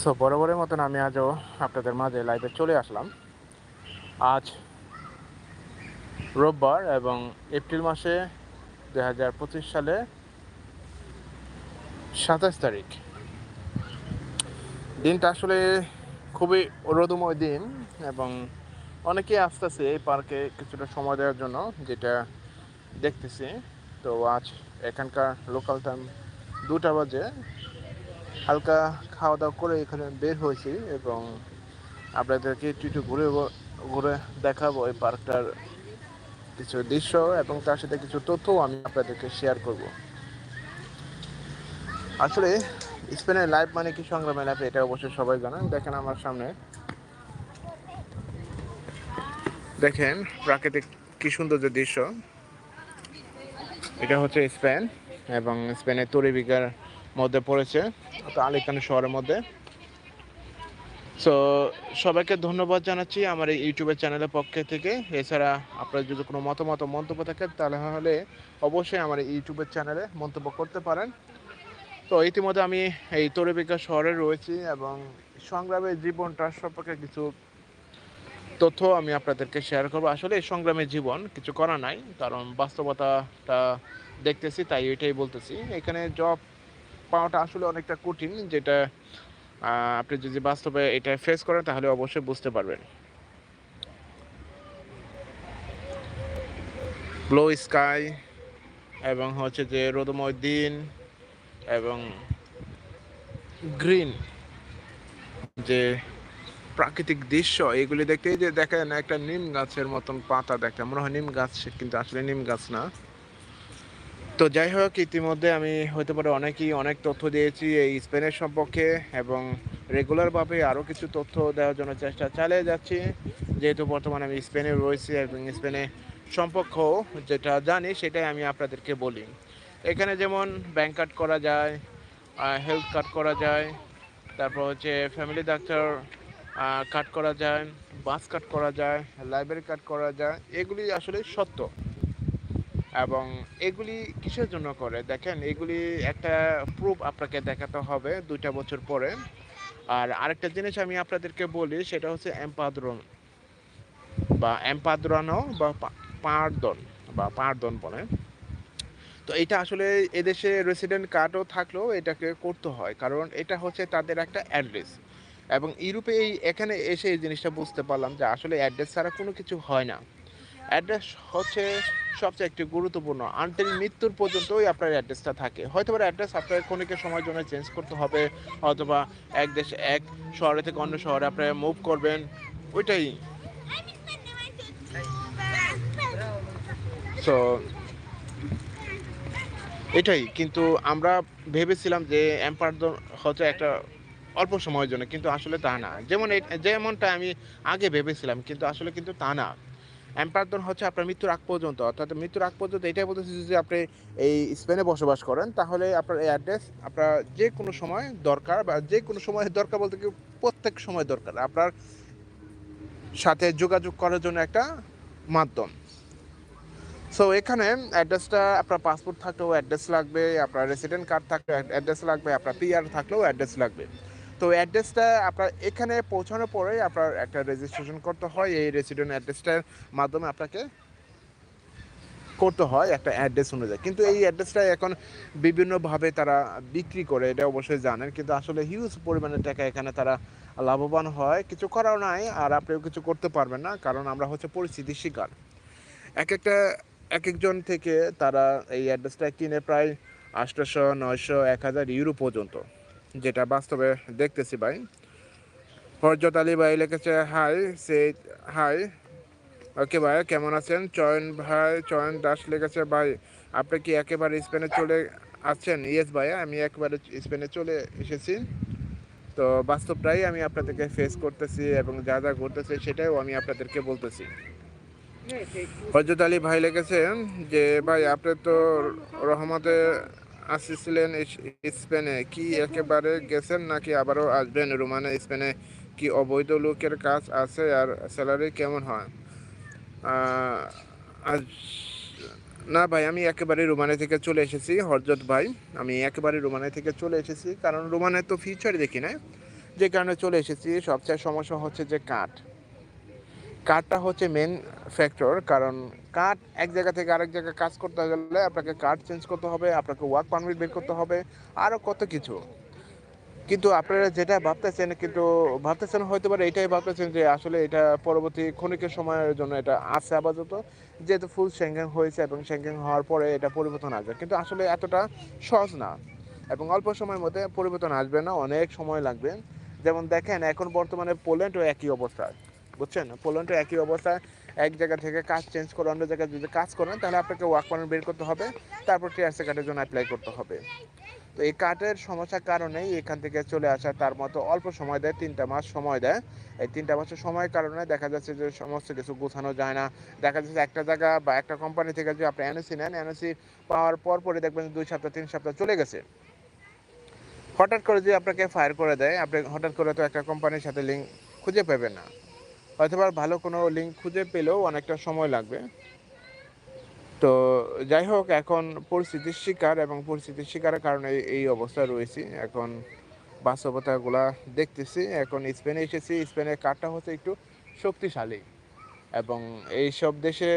So বরাবরের মতন আমি আজও আপনাদের মাঝে লাইভে চলে আসলাম। আজ রোববার এবং এপ্রিল মাসে দু হাজার পঁচিশ সালে সাতাশ তারিখ। দিনটা আসলে খুবই রোদময় দিন এবং অনেকেই আসতেছে এই পার্কে কিছুটা সময় দেওয়ার জন্য, যেটা দেখতেছি। তো আজ এখানকার লোকাল টাইম দুটা বাজে। হালকা খাওয়া দাওয়া করে এখানে বের হয়েছি এবং আপনাদেরকে একটু একটু ঘুরে ঘুরে দেখাবো এই পার্কটার কিছু দৃশ্য এবং তার সাথে কিছু তথ্যও আমি আপনাদেরকে শেয়ার করব। আসলে স্পেনের লাইভ মানে কি সংগ্রামের লাইফ এটা অবশ্যই সবাই জানেন। দেখেন আমার সামনে। দেখেন প্রাকৃতিক কি সৌন্দর্য দৃশ্য। এটা হচ্ছে স্পেন এবং স্পেনের তরিবিকার মধ্যে পড়েছে আলিকান শহরের মধ্যে। সো সবাইকে ধন্যবাদ জানাচ্ছি আমার এই ইউটিউবের চ্যানেলের পক্ষ থেকে। এছাড়া আপনার যদি কোনো মতামত মন্তব্য থাকে, তাহলে হলে অবশ্যই আমার ইউটিউবের চ্যানেলে মন্তব্য করতে পারেন। তো ইতিমধ্যে আমি এই তরিবিকা শহরে রয়েছি এবং সংগ্রামের জীবনটা সম্পর্কে কিছু তথ্য আমি আপনাদেরকে শেয়ার করব। আসলে এই সংগ্রামের জীবন কিছু করা নাই, কারণ বাস্তবতাটা দেখতেছি, তাই এটাই বলতেছি। এখানে জব পাওয়াটা আসলে অনেকটা কঠিন, যেটা আপনি যদি বাস্তবে এটা ফেস করেন, তাহলে অবশ্যই বুঝতে পারবেন। ব্লো স্কাই এবং হচ্ছে যে রোদময় দিন এবং গ্রিন যে প্রাকৃতিক দৃশ্য, এগুলি দেখতে যে দেখেন একটা নিম গাছের মতন পাতা দেখতে, মনে হয় নিম গাছ, কিন্তু আসলে নিম গাছ না। তো যাই হোক, ইতিমধ্যে আমি হতে পারে অনেকেই, অনেক তথ্য দিয়েছি এই স্পেনের সম্পর্কে এবং রেগুলারভাবে আরও কিছু তথ্য দেওয়ার জন্য চেষ্টা চালিয়ে যাচ্ছি। যেহেতু বর্তমানে আমি স্পেনে রয়েছি এবং স্পেনে সম্পর্ক, যেটা জানি সেটাই আমি আপনাদেরকে বলি। এখানে যেমন ব্যাংক কার্ড করা যায় হেলথ কার্ড করা যায়, তারপর হচ্ছে ফ্যামিলি ডাক্তার কার্ড করা যায় বাস কাট করা যায় লাইব্রেরি কাট করা যায়, এগুলি আসলে সত্য। এবং এগুলি কিসের জন্য করে? দেখেন, এগুলি একটা প্রুফ আপনাকে দেখাতে হবে দুইটা বছর পরে। আর আরেকটা জিনিস আমি আপনাদেরকে বলি, সেটা হচ্ছে এম্পাদ্রন বা এম্পাদ্রানো বা পার্দন বা পার্দন বলে। তো এটা আসলে এদেশে রেসিডেন্ট কার্ডও থাকলেও এটাকে করতে হয়, কারণ এটা হচ্ছে তাদের একটা অ্যাড্রেস এবং ইউরোপে এই এখানে এসে এই জিনিসটা বুঝতে পারলাম যে আসলে অ্যাড্রেস ছাড়া কোনো কিছু হয় না। অ্যাড্রেস হচ্ছে সবচেয়ে একটি গুরুত্বপূর্ণ। আনটিল মৃত্যুর পর্যন্তই আপনার অ্যাড্রেসটা থাকে। হয়তো বা অ্যাড্রেস আপনার ক্ষণিকের সময়ের জন্য চেঞ্জ করতে হবে অথবা এক দেশ, এক শহরে থেকে অন্য শহরে আপনারা মুভ করবেন, ওইটাই। সো এটাই। কিন্তু আমরা ভেবেছিলাম যে এম্পায়ার হচ্ছে একটা অল্প সময়ের জন্য, কিন্তু আসলে তা না। যেমন যেমনটা আমি আগে ভেবেছিলাম, কিন্তু আসলে কিন্তু তা না। এম্পায়ারদন হচ্ছে আপনার মৃত্যুর আগ পর্যন্ত, অর্থাৎ মৃত্যুর আগ পর্যন্ত এটাই বলতেছি যে আপনি এই স্পেনে বসবাস করেন, তাহলে আপনার এই অ্যাড্রেস আপনার যে কোনো সময় দরকার বা যে কোনো সময় দরকার বলতে কি প্রত্যেক সময় দরকার। আপনার সাথে যোগাযোগ করার জন্য একটা মাধ্যম। সো এখানে অ্যাড্রেসটা আপনার পাসপোর্ট থাকলেও অ্যাড্রেস লাগবে, আপনার রেসিডেন্ট কার্ড থাকলেও অ্যাড্রেস লাগবে, আপনার পিআর থাকলেও অ্যাড্রেস লাগবে। তো অ্যাড্রেসটা আপনার এখানে পৌঁছানোর পরে আপনার একটা রেজিস্ট্রেশন করতে হয়। এই রেসিডেন্ট অ্যাড্রেসটার মাধ্যমে আপনাকে করতে হয় একটা অ্যাড্রেস অনুযায়ী। কিন্তু এই অ্যাড্রেসটা এখন বিভিন্নভাবে তারা বিক্রি করে, এটা অবশ্যই জানেন। কিন্তু আসলে হিউজ পরিমাণে টাকা এখানে তারা লাভবান হয়। কিছু করাও নাই, আর আপনিও কিছু করতে পারবেন না, কারণ আমরা হচ্ছে পরিস্থিতির শিকার। এক একটা, এক একজন থেকে তারা এই অ্যাড্রেসটা কিনে প্রায় আটশোশো নয়শো, এক হাজার ইউরো পর্যন্ত। যেটা বাস্তবে দেখতেছি ভাই। হরজত আলী ভাই লিখেছে, হাই সে হাই। ওকে ভাই, কেমন আছেন? চয়ন ভাই, চয়ন দাস লিখেছে, ভাই, আপনি কি একেবারে স্পেনে চলে আছেন? ইয়েস ভাই, আমি একেবারে স্পেনে চলে এসেছি। তো বাস্তবটাই আমি আপনাদেরকে ফেস করতেছি এবং যা যা ঘটতেছে সেটাও আমি আপনাদেরকে বলতেছি। হজরত আলী ভাই লিখেছেন যে, ভাই, আপনি তো রহমতে আসছিলেন স্পেনে। কি একেবারে গেছেন নাকি আবারও আসবেন? রোমানে, স্পেনে কি অবৈধ লোকের কাজ আছে? আর স্যালারি কেমন হয়? না ভাই, আমি একেবারে রোমানে থেকে চলে এসেছি, হরজত ভাই। আমি একেবারে রোমানে থেকে চলে এসেছি, কারণ রোমানে তো ফিউচার দেখি না যে কারণে চলে এসেছি, সবচেয়ে সমস্যা হচ্ছে যে কাঠ। কাঠটা হচ্ছে মেন ফ্যাক্টর কারণ কাঠ এক জায়গা থেকে আরেক জায়গায় কাজ করতে গেলে আপনাকে কাঠ চেঞ্জ করতে হবে, আপনাকে ওয়ার্ক পারমিট বের করতে হবে আরও কত কিছু। কিন্তু আপনারা যেটা ভাবতেছেন, কিন্তু ভাবতেছেন হয়তো পারে এটাই ভাবতেছেন যে আসলে এটা পরবর্তী ক্ষণিকের সময়ের জন্য এটা আছে আপাতত। যেহেতু ফুল স্যাংশন হয়েছে এবং স্যাংশন হওয়ার পরে এটা পরিবর্তন আসবে। কিন্তু আসলে এতটা সহজ না এবং অল্প সময়ের মধ্যে পরিবর্তন আসবে না, অনেক সময় লাগবে। যেমন দেখেন, এখন বর্তমানে পোল্যান্ডও একই অবস্থা। বুঝছেন? পোল্যান্ডও একই অবস্থা, এক জায়গা থেকে কাজ চেঞ্জ করে অন্য জায়গায় যদি কাজ করেন, তাহলে আপনাকে ওয়ার্ক পারমিট বের করতে হবে, তারপর টিআরসি কার্ডের জন্য অ্যাপ্লাই করতে হবে। তো এই কার্ডের সমস্যার কারণেই এখান থেকে চলে আসা, তার মতো অল্প সময় দেয়, তিনটা মাস সময় দেয়। এই তিনটা মাসের সময়ের কারণে দেখা যাচ্ছে যে সমস্ত কিছু গোছানো যায় না। দেখা যাচ্ছে একটা জায়গা বা একটা কোম্পানি থেকে যদি আপনি এনএসি নেন এনএসি পাওয়ার পর পরে দেখবেন দুই সপ্তাহ, তিন সপ্তাহ চলে গেছে। হঠাৎ করে যদি আপনাকে ফায়ার করে দেয়, আপনি হঠাৎ করে তো একটা কোম্পানির সাথে লিঙ্ক খুঁজে পাবেন না। হয়তো ভালো কোনো লিঙ্ক খুঁজে পেলেও অনেকটা সময় লাগবে। তো যাই হোক, এখন পরিস্থিতির শিকার এবং পরিস্থিতির শিকারের কারণে এই অবস্থায় রয়েছি। এখন বাস্তবতাগুলা দেখতেছি। এখন স্পেনে এসেছি। স্পেনের কার্ডটা হচ্ছে একটু শক্তিশালী এবং এই সব দেশে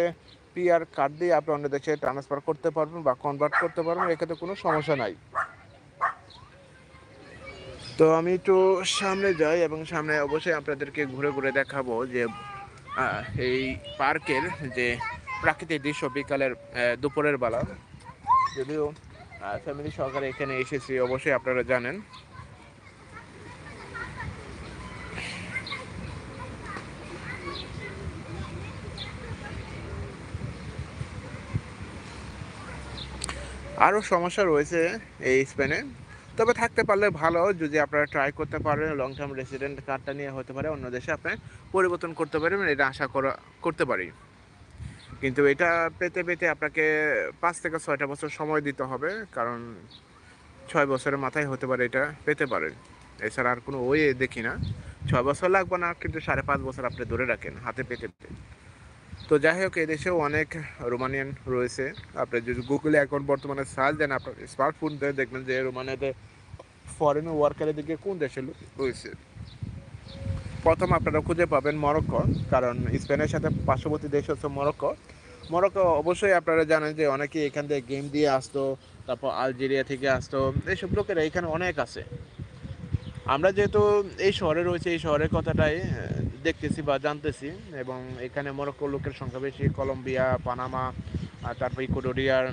পিআর কার্ড দিয়ে আপনি অন্য দেশে ট্রান্সফার করতে পারবেন বা কনভার্ট করতে পারবেন, এক্ষেত্রে কোনো সমস্যা নাই। তো আমি একটু সামনে যাই এবং সামনে অবশ্যই আপনাদেরকে ঘুরে ঘুরে দেখাবো যে এই পার্কের যে প্রাকৃতিক দৃশ্য বিকালের দুপুরের বেলা। যদিও ফ্যামিলি সহকারে এখানে এসেছি, অবশ্যই আপনারা জানেন। আরও সমস্যা রয়েছে এই স্পেনে। তবে থাকতে পারলে ভালো যদি আপনারা ট্রাই করতে পারেন লং টার্ম রেসিডেন্ট কার্ডটা নিয়ে হতে পারে, অন্য দেশে আপনি পরিবর্তন করতে পারেন এটা আশা করা, করতে পারি। কিন্তু এটা পেতে পেতে আপনাকে পাঁচ থেকে ছয়টা বছর সময় দিতে হবে, কারণ ছয় বছরের মাথায় হতে পারে এটা, পেতে পারেন। এছাড়া আর কোনো ওয়ে দেখি না। ছয় বছর লাগবে না, কিন্তু সাড়ে পাঁচ বছর আপনি ধরে রাখেন, হাতে পেতে পেতে। তো যাই হোক, এদেশেও অনেক রোমানিয়ান রয়েছে। আপনি যদি গুগলে এখন বর্তমানে সার্চ দেন, আপনার স্মার্টফোন দেখবেন যে রোমানিয়াতে ফরেন ওয়ার্কারের দিকে কোন দেশে রয়েছে। প্রথম আপনারা খুঁজে পাবেন মরক্কো, কারণ স্পেনের সাথে পার্শ্ববর্তী দেশ হচ্ছে মরক্কো। মরক্কো অবশ্যই আপনারা জানেন যে অনেকে এখান থেকে গেম দিয়ে আসতো, তারপর আলজেরিয়া থেকে আসতো, এইসব লোকেরা এখানে অনেক আছে। আমরা যেহেতু এই শহরে রয়েছে, এই শহরের কথাটাই দেখতেছি বা জানতেছি এবং এখানে মরক্কো লোকের সংখ্যা বেশি, কলম্বিয়া, পানামা তারপর ইকুডোরিয়ার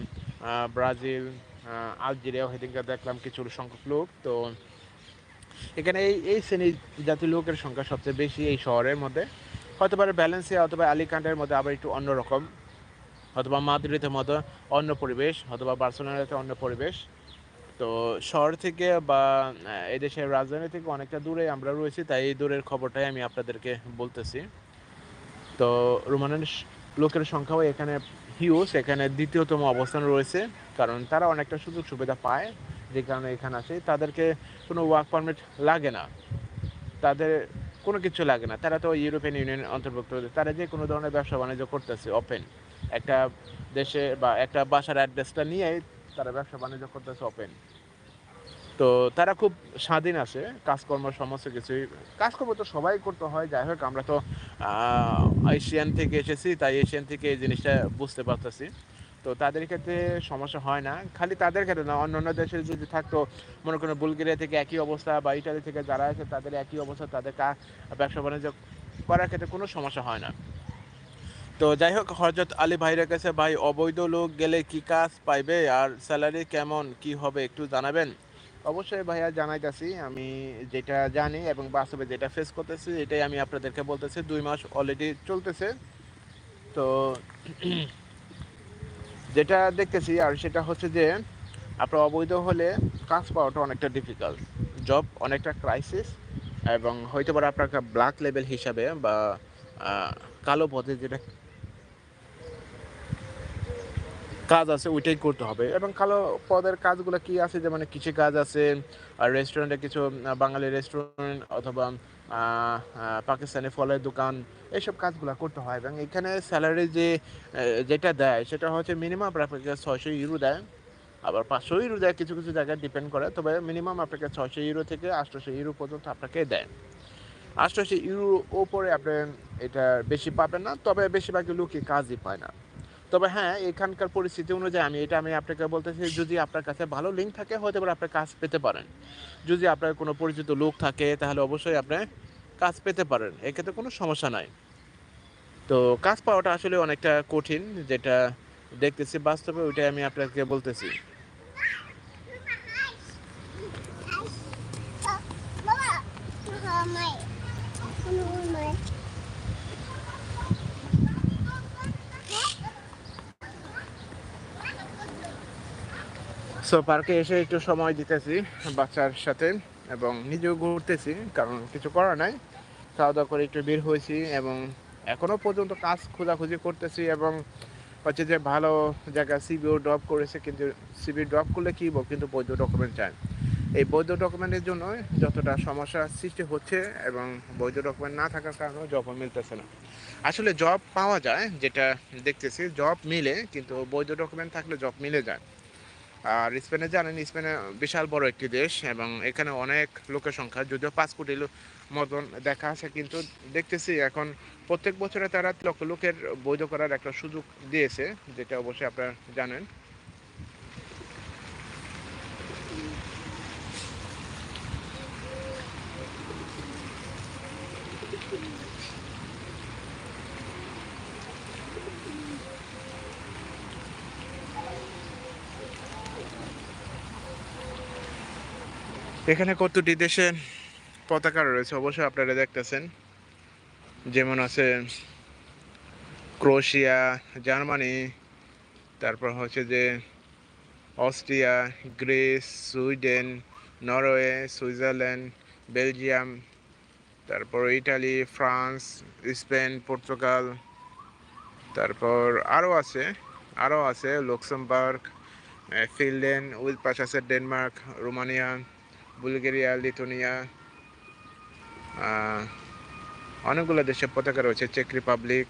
ব্রাজিল আলজেরিয়া সেদিনকে দেখলাম কিছু সংখ্যক লোক। তো এখানে এই এই শ্রেণির জাতীয় লোকের সংখ্যা সবচেয়ে বেশি এই শহরের মধ্যে। হয়তো পারে ব্যালেন্সিয়া অথবা আলিকান্ডের মধ্যে আবার একটু অন্যরকম। অথবা মাদ্রিদের মতো অন্য পরিবেশ অথবা বার্সেলোনাতে অন্য পরিবেশ। তো শহর থেকে বা এদেশের রাজধানী থেকে অনেকটা দূরে আমরা রয়েছি, তাই এই দূরের খবরটাই আমি আপনাদেরকে বলতেছি। তো রোমানের লোকের সংখ্যাও এখানে হিউজ এখানে দ্বিতীয়তম অবস্থান রয়েছে, কারণ তারা অনেকটা সুযোগ সুবিধা পায় যে কারণে এখানে আসে। তাদেরকে কোনো ওয়ার্ক পারমিট লাগে না। তাদের কোনো কিছু লাগে না। তারা তো ইউরোপিয়ান ইউনিয়ন অন্তর্ভুক্ত। তারা যে কোনো ধরনের ব্যবসা বাণিজ্য করতেছে ওপেন একটা দেশে বা একটা বাসার অ্যাড্রেসটা নিয়েই তারা ব্যবসা বাণিজ্য করতেছে ওপেন তো তারা খুব স্বাধীন আছে, কাজকর্ম সমস্ত কিছুই। কাজকর্ম তো সবাই করতে হয়, যাই হোক, আমরা তো এশিয়ান থেকে এসেছি, তাই এশিয়ান থেকে এই জিনিসটা বুঝতে পারতেছি। তো তাদের ক্ষেত্রে সমস্যা হয় না, খালি তাদের ক্ষেত্রে না অন্য অন্য দেশে যদি থাকতো, মনে করেন বুলগেরিয়া থেকে একই অবস্থা বা ইটালি থেকে যারা আছে, তাদের একই অবস্থা, তাদের কাজ ব্যবসা বাণিজ্য করার ক্ষেত্রে কোনো সমস্যা হয় না। তো যাই হোক হজরত আলী ভাইয়ের কাছে, ভাই, অবৈধ লোক গেলে কি কাজ পাইবে? আর স্যালারি কেমন? কি হবে? একটু জানাবেন? অবশ্যই ভাইয়া, জানাইতেছি। আমি যেটা জানি এবং বাস্তবে যেটা ফেস করতেছি, এটাই আমি আপনাদেরকে বলতেছি। দুই মাস অলরেডি চলতেছে। তো যেটা দেখতেছি, আর সেটা হচ্ছে যে, আপনার অবৈধ হলে কাজ পাওয়াটা অনেকটা ডিফিকাল্ট জব অনেকটা ক্রাইসিস এবং হয়তো পারে আপনার ব্ল্যাক লেভেল হিসাবে বা কালো পথে যেটা কাজ আছে, ওইটাই করতে হবে। এবং কালো পদের কাজগুলো কি আছে? যেমন কৃষি কাজ আছে, আর রেস্টুরেন্টে কিছু বাঙালি রেস্টুরেন্ট অথবা পাকিস্তানি ফলের দোকান, এইসব কাজগুলো করতে হয়। এবং এখানে স্যালারি যে যেটা দেয়, সেটা হচ্ছে মিনিমাম আপনাকে ছয়শো ইউরো দেয়। আবার পাঁচশো ইউরো দেয়, কিছু কিছু জায়গায় ডিপেন্ড করে। তবে মিনিমাম আপনাকে ছয়শো ইউরো থেকে আটশোশো ইউরো পর্যন্ত আপনাকে দেয়। আটশোশো ইউরো ওপরে আপনি এটা বেশি পাবেন না, তবে বেশিরভাগই লোকই কাজই পায় না। তবে হ্যাঁ এখানকার পরিস্থিতি অনুযায়ী আমি, এটা আমি আপনাকে বলতেছি, যদি আপনার কাছে ভালো লিঙ্ক থাকে হয়তো পারে আপনি কাজ পেতে পারেন। যদি আপনার কোনো পরিচিত লোক থাকে, তাহলে অবশ্যই আপনি কাজ পেতে পারেন। এক্ষেত্রে কোনো সমস্যা নাই। তো কাজ পাওয়াটা আসলে অনেকটা কঠিন, যেটা দেখতেছি বাস্তবে, ওইটাই আমি আপনাকে বলতেছি। সো পার্কে এসে একটু সময় দিতেছি বাচ্চার সাথে এবং নিজেও ঘুরতেছি, কারণ কিছু করার নাই। খাওয়া দাওয়া করে একটু বের হয়েছি এবং এখনও পর্যন্ত কাজ খোঁজাখুঁজি করতেছি এবং হচ্ছে যে ভালো জায়গা সিবিও ড্রপ করেছে, কিন্তু সিবি ড্রপ করলে কী বল কিন্তু বৈধ ডকুমেন্ট চায় এই বৈধ ডকুমেন্টের জন্য যতটা সমস্যা সৃষ্টি হচ্ছে এবং বৈধ ডকুমেন্ট না থাকার কারণেও জবও মিলতেছে না। আসলে জব পাওয়া যায়, যেটা দেখতেছি জব মিলে, কিন্তু বৈধ ডকুমেন্ট থাকলে জব মিলে যায়। আর স্পেনে জানেন, স্পেনে বিশাল বড় একটি দেশ এবং এখানে অনেক লোকের সংখ্যা, যদিও পাঁচ কোটি মতন দেখা আছে, কিন্তু দেখতেছি এখন প্রত্যেক বছরে তারা লক্ষ লোকের বৈধ করার একটা সুযোগ দিয়েছে, যেটা অবশ্যই আপনারা জানেন। এখানে কতটি দেশে পতাকা রয়েছে? অবশ্যই আপনারা দেখতেছেন। যেমন আছে ক্রোশিয়া জার্মানি, তারপর হচ্ছে যে Austria, Greece, Sweden, Norway, Switzerland, Belgium, তারপর ইটালি, ফ্রান্স, স্পেন, পর্তুগাল, তারপর আরও আছে আরও আছে, লক্সেমবার্গ, ফিনল্যান্ড ওই পাশে আছে ডেনমার্ক, রোমানিয়া বুলগেরিয়া লিথুনিয়া অনেকগুলো দেশের পতাকা রয়েছে চেক রিপাবলিক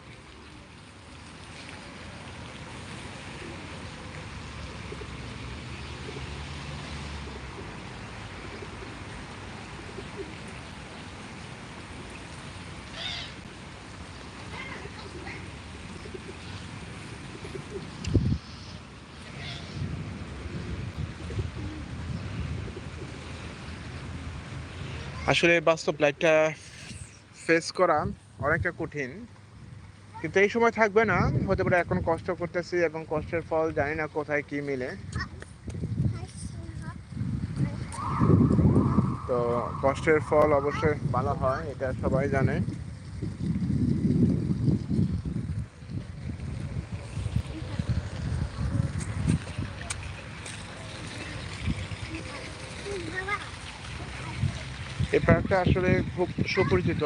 আসলে বাস্তব লাইফটা ফেস করা অনেকটা কঠিন। কিন্তু এই সময় থাকবে না, হতে পারে এখন কষ্ট করতেছি এবং কষ্টের ফল জানি না কোথায় কি মিলে। তো কষ্টের ফল অবশ্যই ভালো হয়, এটা সবাই জানে এই পার্কটা আসলে খুব সুপরিচিত।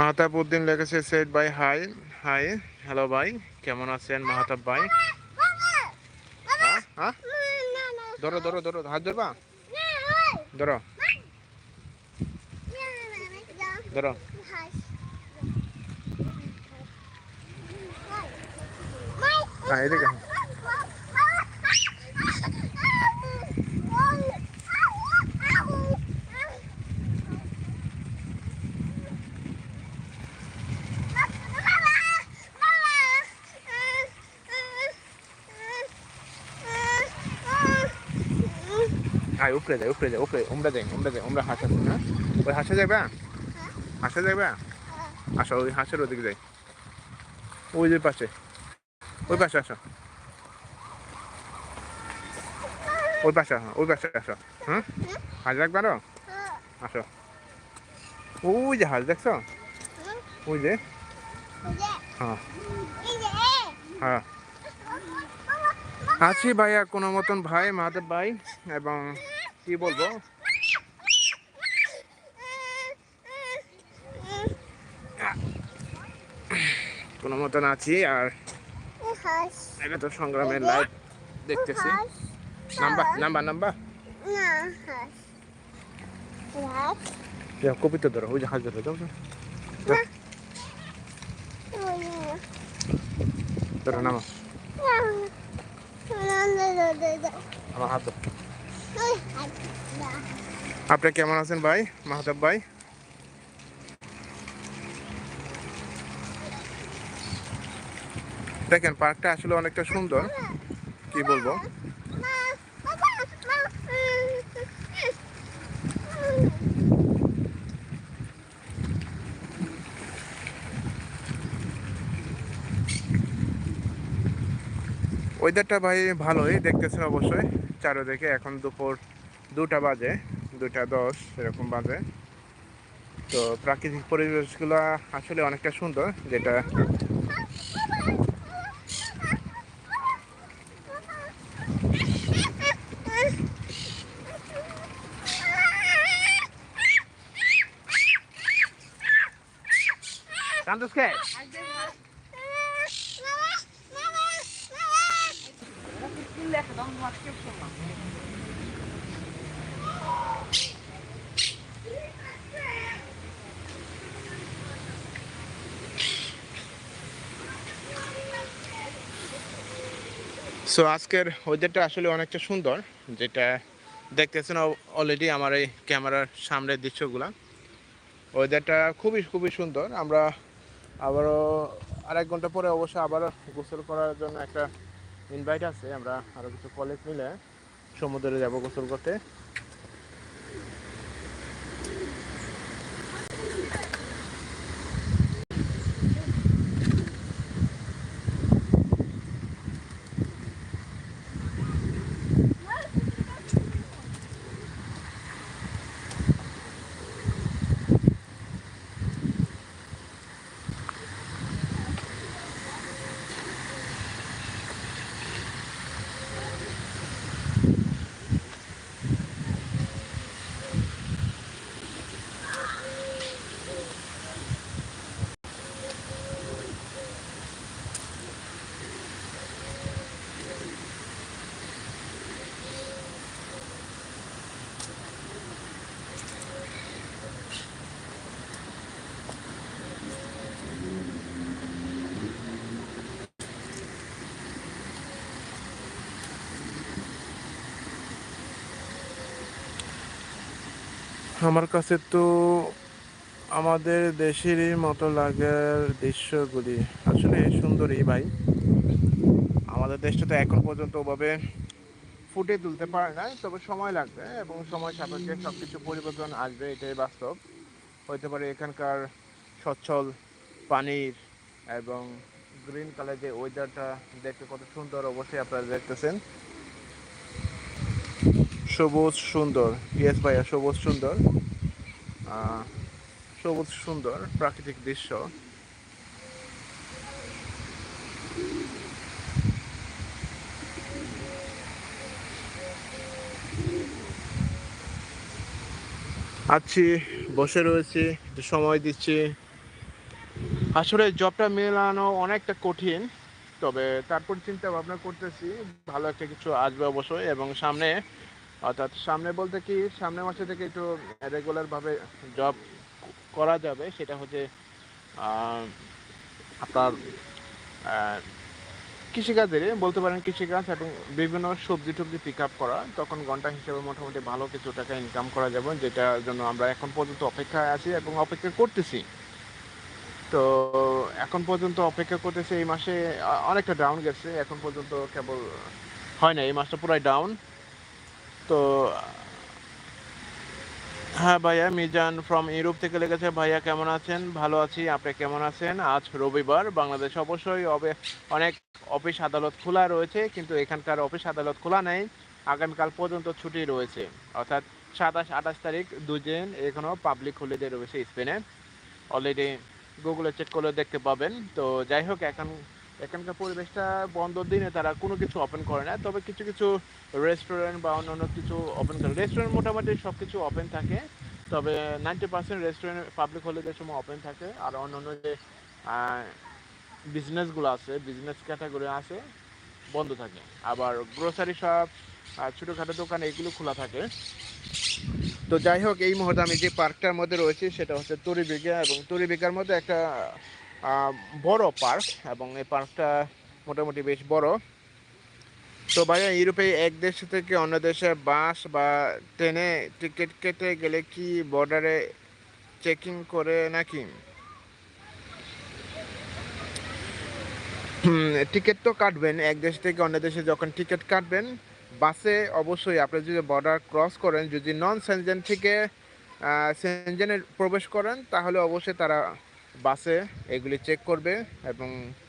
মাহতাব উদ্দিন লেগেছে সেট বাই হাই। হাই, হ্যালো ভাই, কেমন আছেন মাহতাব ভাই? ধরো ধরো ধরো, হাত ধরবা? ধরো। ধরো। হ্যাঁ এদিকে আয় উপরে যায় উপরে যায়, উপরে, উমরা যাই উমরা যাই উমরা হাঁস আছে না ওই হাঁসে যাবে হাঁসে যাবে আসো, ওই হাঁসের ওদিকে যাই। ওই যে পাশে। ওই পাশে আসো। ওই পাশে আসো, ওই পাশে আসো। হ্যাঁ হাঁস দেখবার আসো। ওই যে হাঁস দেখছ? ওই যে। হ্যাঁ। হ্যাঁ। আছি ভাইয়া কোনো মতন ভাই, মাধব ভাই এবং কি বলব? কোনো মতন আছি আর এটা তো সংগ্রামের লাইভ দেখতেছি। Number number number? কপি তো ধরো ওই যে হাঁস ধরো। ধরো নামা। আমার হাত ধরো। আপনি কেমন আছেন ভাই? মাহতাব ভাই? দেখেন, পার্কটা আসলে অনেকটা সুন্দর। কি বলব? ওয়েদারটা ভাই ভালোই, দেখতেছেন অবশ্যই। চারোদিকে এখন দুপুর দুটা বাজে, দুটা দশ এরকম বাজে। তো প্রাকৃতিক পরিবেশগুলো আসলে অনেকটা সুন্দর, যেটা কান্দুসকে সো আজকের ওয়েদারটা আসলে অনেকটা সুন্দর, যেটা দেখতেছেন অলরেডি আমার এই ক্যামেরার সামনের দৃশ্যগুলো। ওয়েদারটা খুবই খুবই সুন্দর। আমরা আবারও আরেক ঘণ্টা পরে অবশ্য আবারও গোসল করার জন্য একটা ইনভাইট আছে আমরা আরও কিছু কলেজ মিলে সমুদ্রে যাব গোসল করতে। আমার কাছে তো আমাদের দেশেরই মতো লাগার দৃশ্যগুলি। আসলে সুন্দরই ভাই। আমাদের দেশটা তো এখন পর্যন্ত ওভাবে ফুটে তুলতে পারে না তবে সময় লাগবে এবং সময় সাপেক্ষে সব কিছু পরিবর্তন আসবে, এটাই বাস্তব। হতে পারে এখানকার সচ্ছল পানির এবং গ্রিন কালার যে ওয়েদারটা দেখতে কত সুন্দর অবশ্যই আপনারা দেখতেছেন। সবুজ সুন্দর। ইয়েস ভাইয়া, সবুজ সুন্দর। সবুজ সুন্দর প্রাকৃতিক দৃশ্য। আছি, বসে রয়েছি, একটু সময় দিচ্ছি। আসলে জবটা মেলানো অনেকটা কঠিন, তবে তারপর চিন্তা ভাবনা করতেছি, ভালো একটা কিছু আসবে অবশ্যই এবং সামনে অর্থাৎ সামনে বলতে কি সামনের মাসে থেকে একটু রেগুলার ভাবে জব করা যাবে। সেটা হচ্ছে আপনার আহ, কৃষিকাজেরই বলতে পারেন কৃষিকাজ এবং বিভিন্ন সবজি টবজি পিক আপ করা। তখন ঘণ্টা হিসেবে মোটামুটি ভালো কিছু টাকা ইনকাম করা যাবে যেটার জন্য আমরা এখন পর্যন্ত অপেক্ষায় আছি এবং অপেক্ষা করতেছি। তো এখন পর্যন্ত অপেক্ষা করতেছি এই মাসে অনেকটা ডাউন গেছে। এখন পর্যন্ত কেবল হয় না এই মাসটা পুরাই ডাউন তো হ্যাঁ ভাইয়া, মিজান ফ্রম ইউরোপ থেকে লেগেছে। ভাইয়া, কেমন আছেন? ভালো আছি, আপনি কেমন আছেন? আজ রবিবার, বাংলাদেশ অবশ্যই অবে- অনেক অফিস আদালত খোলা রয়েছে, কিন্তু এখানকার অফিস আদালত খোলা নেই। আগামীকাল পর্যন্ত ছুটি রয়েছে। অর্থাৎ সাতাশ, আঠাশ তারিখ দুদিন এখনও পাবলিক হলিডে রয়েছে স্পেনে। অলরেডি গুগলে চেক করলে দেখতে পাবেন। তো যাই হোক, এখন এখানকার পরিবেশটা বন্ধ দিনে তারা কোনো কিছু ওপেন করে না। তবে কিছু কিছু রেস্টুরেন্ট বা অন্যান্য কিছু ওপেন করে। রেস্টুরেন্ট মোটামুটি সব কিছু ওপেন থাকে। তবে নাইনটি পার্সেন্ট রেস্টুরেন্ট পাবলিক হলিডের সময় ওপেন থাকে। আর অন্যান্য যে বিজনেসগুলো আছে বিজনেস ক্যাটাগরি আছে, বন্ধ থাকে। আবার গ্রোসারি শপ আর ছোটোখাটো দোকান, এগুলো খোলা থাকে। তো যাই হোক, এই মুহূর্তে আমি যে পার্কটার মধ্যে রয়েছি, সেটা হচ্ছে তরিবিঘা এবং তরিবিঘার মধ্যে একটা বড় পার্ক এবং এই পার্কটা মোটামুটি বেশ বড়। তো ভাইয়া, ইউরোপে এক দেশ থেকে অন্য দেশে বাস বা ট্রেনে টিকিট কেটে গেলে কি বর্ডারে চেকিং করে নাকি? টিকিট তো কাটবেন। এক দেশ থেকে অন্য দেশে যখন টিকিট কাটবেন, বাসে অবশ্যই আপনি যদি বর্ডার ক্রস করেন, যদি নন সেনজেন থেকে সেনজেনে প্রবেশ করেন, তাহলে অবশ্যই তারা বাসে এগুলি চেক করবে এবং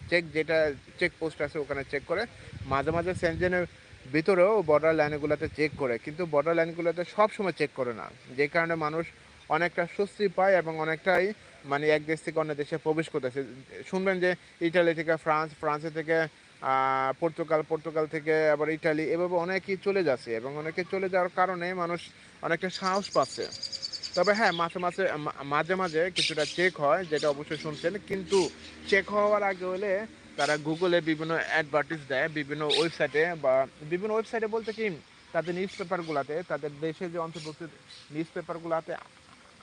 চেক যেটা চেক পোস্ট আছে ওখানে চেক করে। মাঝে মাঝে সেনজেনের ভিতরেও বর্ডার লাইনগুলোতে চেক করে, কিন্তু বর্ডার লাইনগুলোতে সবসময় চেক করে না। যে কারণে মানুষ অনেকটা স্বস্তি পায় এবং অনেকটাই মানে এক দেশ থেকে অন্য দেশে প্রবেশ করতেছে। শুনবেন যে ইটালি থেকে ফ্রান্স, ফ্রান্সে থেকে পর্তুগাল পর্তুগাল থেকে আবার ইটালি, এভাবে অনেকেই চলে যাচ্ছে এবং অনেকে চলে যাওয়ার কারণে মানুষ অনেকটা সাহস পাচ্ছে। তবে হ্যাঁ মাঝে মাঝে মাঝে মাঝে কিছুটা চেক হয়, যেটা অবশ্যই শুনছেন। কিন্তু চেক হওয়ার আগে হলে তারা গুগলে বিভিন্ন অ্যাডভার্টিস দেয়, বিভিন্ন ওয়েবসাইটে বা বিভিন্ন ওয়েবসাইটে বলতে কি, তাদের নিউজ পেপারগুলোতে তাদের দেশে যে অন্তর্ভুক্ত নিউজ পেপারগুলোতে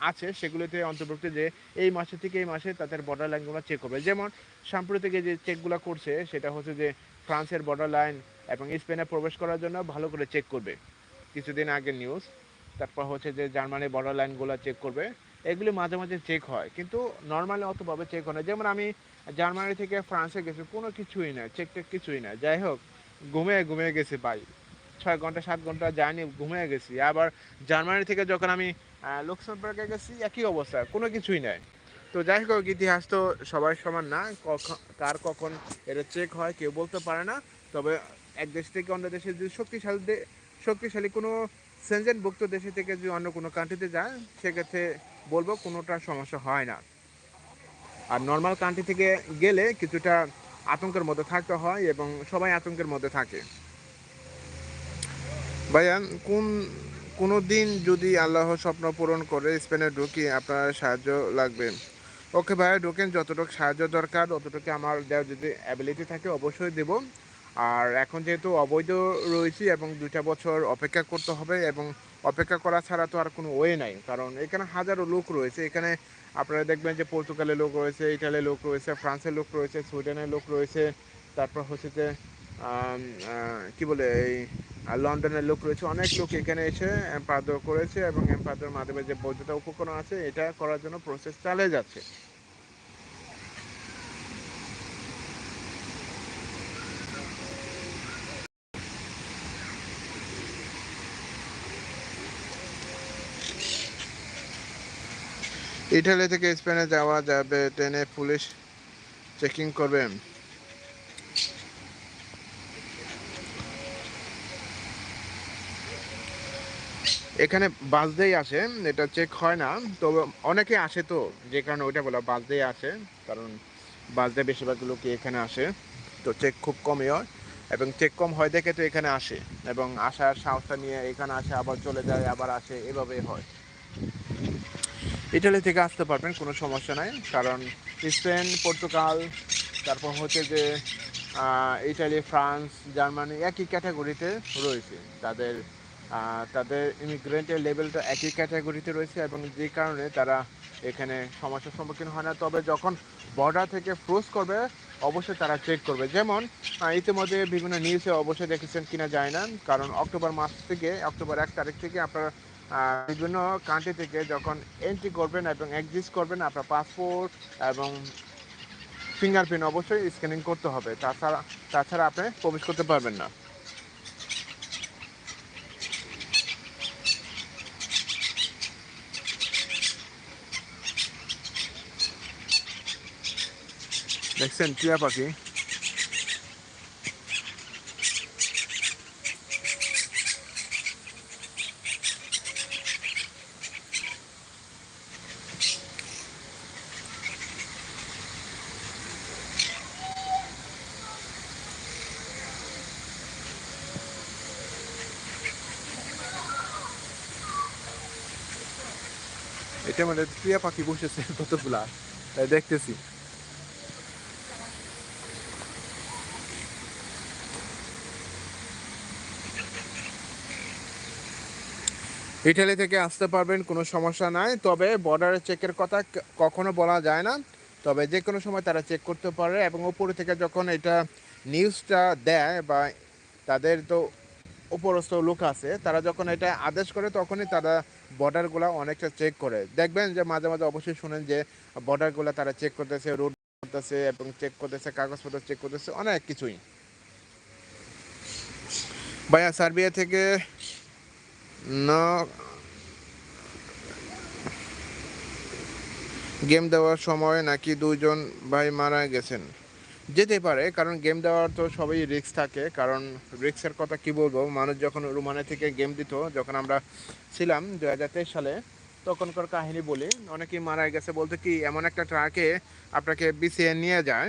আছে, সেগুলোতে অন্তর্ভুক্ত যে এই মাসে থেকে এই মাসে তাদের বর্ডার লাইনগুলো চেক করবে। যেমন সাম্প্রতিক যে চেকগুলো করছে, সেটা হচ্ছে যে ফ্রান্সের বর্ডার লাইন এবং স্পেনে প্রবেশ করার জন্য ভালো করে চেক করবে। কিছুদিন আগে নিউজ তারপর হচ্ছে যে জার্মানির বর্ডার লাইনগুলো চেক করবে, এগুলি মাঝে মাঝে চেক হয়। কিন্তু নর্মালি অতভাবে চেক হয় না। যেমন আমি জার্মানি থেকে ফ্রান্সে গেছি, কোনো কিছুই না চেক টেক কিছুই না। যাই হোক, ঘুমিয়ে ঘুমিয়ে গেছি ভাই। ছয় ঘণ্টা, সাত ঘণ্টা জার্নি, ঘুমিয়ে গেছি। আবার জার্মানি থেকে যখন আমি লুক্সেমবার্গে গেছি, একই অবস্থা, কোনো কিছুই নাই। তো যাই হোক, ইতিহাস তো সবাই সমান না কার কখন এটা চেক হয়, কেউ বলতে পারে না। তবে এক দেশ থেকে অন্য দেশে যদি শক্তিশালী শক্তিশালী কোনো সেনজেনভুক্ত দেশে থেকে যদি অন্য কোনো কান্ট্রিতে যায়, সেক্ষেত্রে বলব কোনোটা সমস্যা হয় না। আর নর্মাল কান্ট্রি থেকে গেলে কিছুটা আতঙ্কের মধ্যে থাকতে হয় এবং সবাই আতঙ্কের মধ্যে থাকে। ভাইয়া কোন, কোনো দিন যদি আল্লাহ স্বপ্ন পূরণ করে, স্পেনে ঢুকি আপনার সাহায্য লাগবে? ওকে ভাইয়া, ঢুকেন, যতটুকু সাহায্য দরকার, ততটুকু আমার দেওয়ার যদি অ্যাবিলিটি থাকে, অবশ্যই দেব। আর এখন যেহেতু অবৈধ রয়েছি এবং দুইটা বছর অপেক্ষা করতে হবে এবং অপেক্ষা করা ছাড়া তো আর কোনো ওয়ে নাই। কারণ এখানে হাজারো লোক রয়েছে। এখানে আপনারা দেখবেন যে পর্তুগালের লোক রয়েছে, ইটালির লোক রয়েছে, ফ্রান্সের লোক রয়েছে, সুইডেনের লোক রয়েছে, তারপর হচ্ছে যে কি বলে এই লন্ডনের লোক রয়েছে। অনেক লোক এখানে এসে এম্পাদর করেছে এবং এম্পাদর মাধ্যমে যে বৈধতা উপকরণ আছে, এটা করার জন্য প্রসেস চালিয়ে যাচ্ছে। ইটালি থেকে স্পেনে যাওয়া যাবে, ট্রেনে পুলিশ চেকিং করবে। এখানে বাস দিয়ে আসে, এটা চেক হয় না, তবে অনেকে আসে তো, যে কারণে ওইটা বলা, বাস দিয়ে আসে, কারণ বাস দিয়ে বেশিরভাগ লোকে এখানে আসে, তো চেক খুব কমই হয়, এবং চেক কম হয় দেখে তো এখানে আসে, এবং আসার সাহসটা নিয়ে এখানে আসে, আবার চলে যায়, আবার আসে এভাবে হয়। ইটালি থেকে আসতে পারবেন, কোনো সমস্যা নাই। কারণ স্পেন, পর্তুগাল, তারপর হচ্ছে যে ইটালি, ফ্রান্স, জার্মানি একই ক্যাটাগরিতে রয়েছে। তাদের তাদের ইমিগ্রেন্টের লেভেলটা একই ক্যাটাগরিতে রয়েছে এবং যে কারণে তারা এখানে সমস্যার সম্মুখীন হয় না। তবে যখন বর্ডার থেকে ক্রস করবে, অবশ্যই তারা চেক করবে। যেমন ইতিমধ্যে বিভিন্ন নিউজে অবশ্যই দেখেছেন কিনা যায় না, কারণ অক্টোবর মাস থেকে, অক্টোবর এক তারিখ থেকে আপনারা বিভিন্ন কান্ট্রি থেকে যখন এন্ট্রি করবেন এবং এক্সিস্ট করবেন, আপনার পাসপোর্ট এবং ফিঙ্গারপ্রিন্ট অবশ্যই স্ক্যানিং করতে হবে। তাছাড়া তাছাড়া আপনি প্রবেশ করতে পারবেন না। দেখছেন টিয়া পাখি। মানে টিয়া পাখি বসেছে কতগুলা? তাই দেখতেছি। ইটালি থেকে আসতে পারবেন, কোনো সমস্যা নাই। তবে বর্ডারের চেকের কথা কখনো বলা যায় না। তবে যে কোনো সময় তারা চেক করতে পারে এবং উপরে থেকে যখন এটা নিউজটা দেয় বা তাদের তো উপরস্থ লোক আছে, তারা যখন এটা আদেশ করে তখনই তারা বর্ডারগুলো অনেকটা চেক করে। দেখবেন যে মাঝে মাঝে অবশ্যই শুনেন যে বর্ডারগুলো তারা চেক করতেছে রোড করতেছে এবং চেক করতেছে, কাগজপত্র চেক করতেছে, অনেক কিছুই। ভাইয়া, সার্বিয়া থেকে না গেম দেওয়ার সময় নাকি দুইজন ভাই মারা গেছেন? যেতে পারে, কারণ গেম দেওয়ার তো সবই রিস্ক থাকে। কারণ রিক্সের কথা কি বলব? মানুষ যখন রুমানে থেকে গেম দিত, যখন আমরা ছিলাম দু হাজার তেইশ সালে, তখনকার কাহিনী বলি, অনেকেই মারা গেছে। বলতে কি, এমন একটা ট্রাকে আপনাকে বিছিয়ে নিয়ে যায়,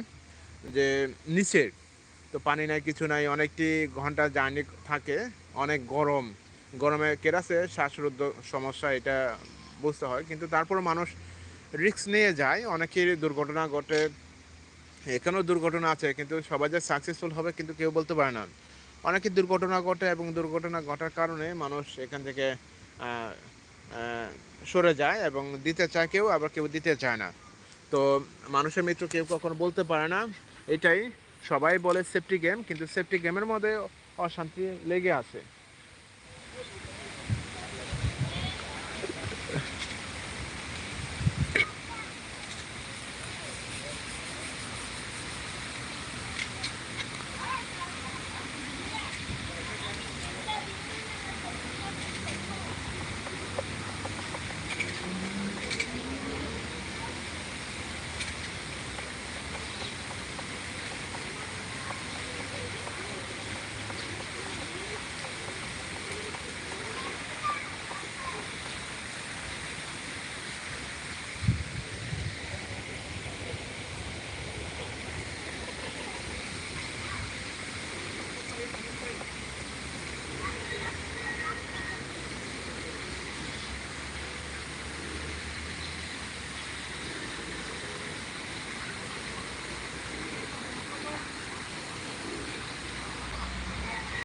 যে নিচের তো পানি নাই, কিছু নাই, অনেকটি ঘণ্টা জার্নি থাকে, অনেক গরম। গরমে কেরাসে শ্বাসরুদ্ধ সমস্যা, এটা বুঝতে হয়। কিন্তু তারপর মানুষ রিক্স নিয়ে যায় অনেকের দুর্ঘটনা ঘটে এখানেও দুর্ঘটনা আছে, কিন্তু সবাই যে সাকসেসফুল হবে কিন্তু কেউ বলতে পারে না। অনেকের দুর্ঘটনা ঘটে এবং দুর্ঘটনা ঘটার কারণে মানুষ এখান থেকে সরে যায় এবং দিতে চায় কেউ, আবার কেউ দিতে চায় না। তো মানুষের মৃত্যু কেউ কখনো বলতে পারে না। এটাই সবাই বলে সেফটি গেম কিন্তু সেফটি গেমের মধ্যে অশান্তি লেগে আছে।